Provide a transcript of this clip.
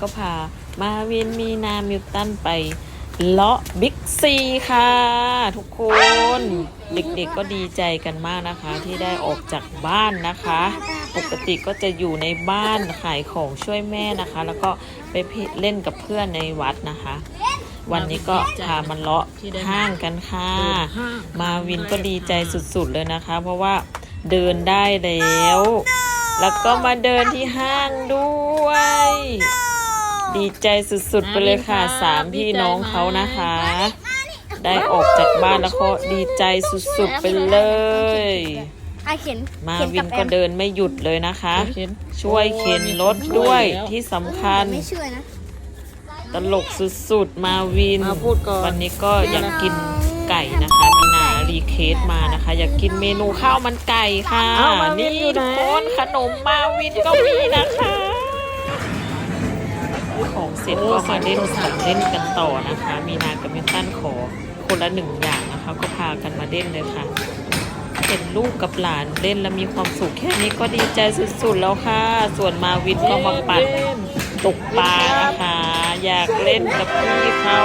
ก็พามาวินมีนามิวตันไปเลาะบิ๊กซีค่ะ ทุกคน เด็กๆก็ดีใจกันมากนะคะ ที่ได้ออกจากบ้านนะคะ ปกติก็จะอยู่ในบ้านขายของช่วยแม่นะคะ แล้วก็ไปเล่นกับเพื่อนในวัดนะคะ วันนี้ก็พามันเลาะห้างกันค่ะ มาวินก็ดีใจสุดๆเลยนะคะ เพราะว่าเดินได้แล้ว แล้วก็มาเดินที่ห้างด้วย ดีใจสุดๆไปเลยค่ะสามพี่น้องเขานะคะ ได้ออกจากบ้านแล้วก็ดีใจสุดๆไปเลย อาเข็นมาเข็วิกับนแอก็เดินไม่หยุดเลยนะคะช่วยเข็นรถด้วยที่สำคัญ ไม่เชื่อนะ ตลกสุดๆ มาวิน มาพูดก่อน วันนี้ก็อยากกินไก่นะคะมีนารีเคสมานะคะ อยากกินเมนูข้าวมันไก่ค่ะ อ้าวมาวินนี่อยู่ไหนทุกคนขนมมาวินก็มีนะคะของ เสร็จก็มาเล่นของเล่นกันต่อนะคะ มีนากับมินตันขอคนละหนึ่งอย่างนะคะ ก็พากันมาเล่นเลยค่ะ เห็นลูกกับหลานเล่นแล้วมีความสุขแค่นี้ก็ดีใจสุดๆแล้วค่ะ ส่วนมาวินก็มาปั่นตกปลานะคะ อยากเล่นกับพี่เขา